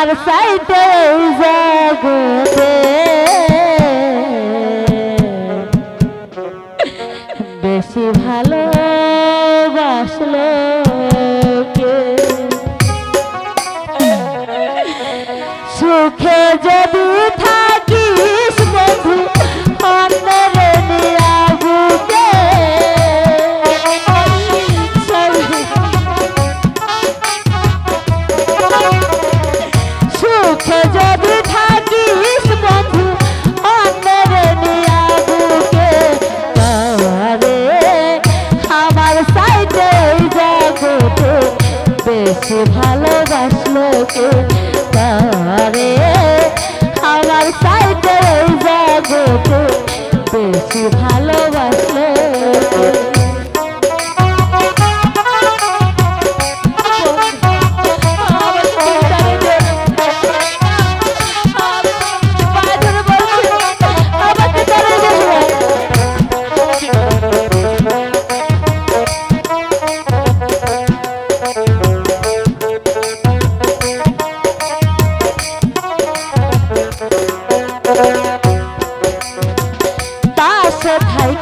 আমার সাইতে জগতে বেশি ভালো বাসলো সুখে যদি থাকে বেছে ভালোবাসলো কে? তারে আমার সাইকেল জগতে বেশি ভালো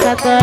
কথা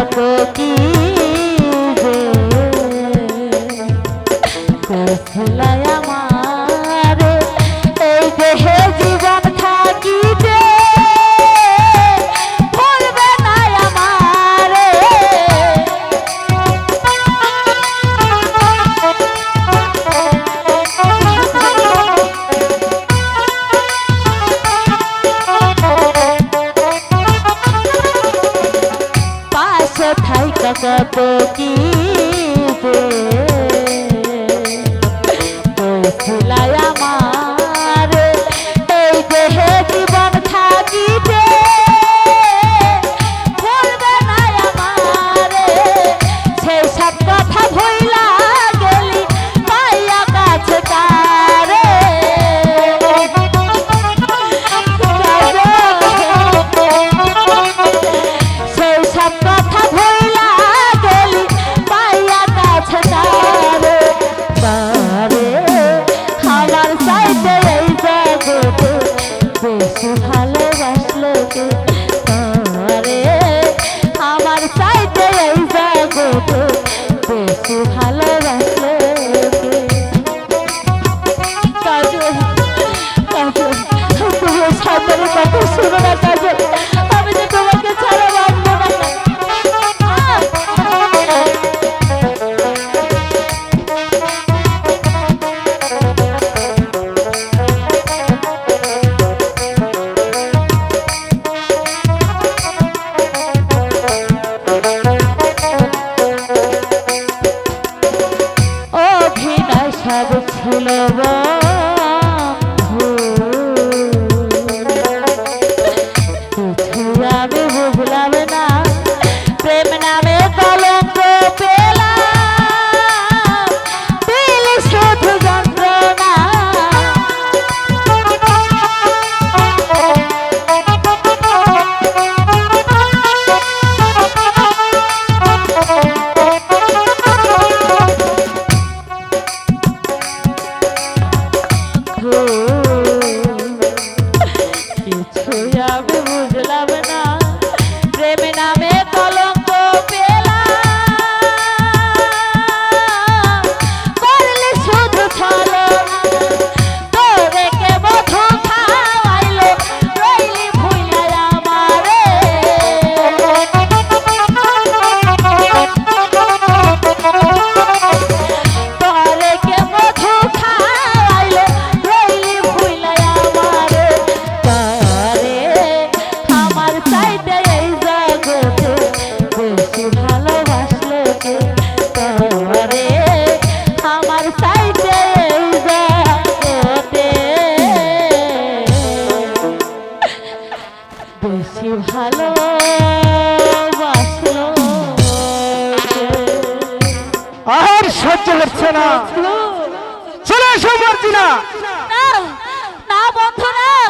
Oh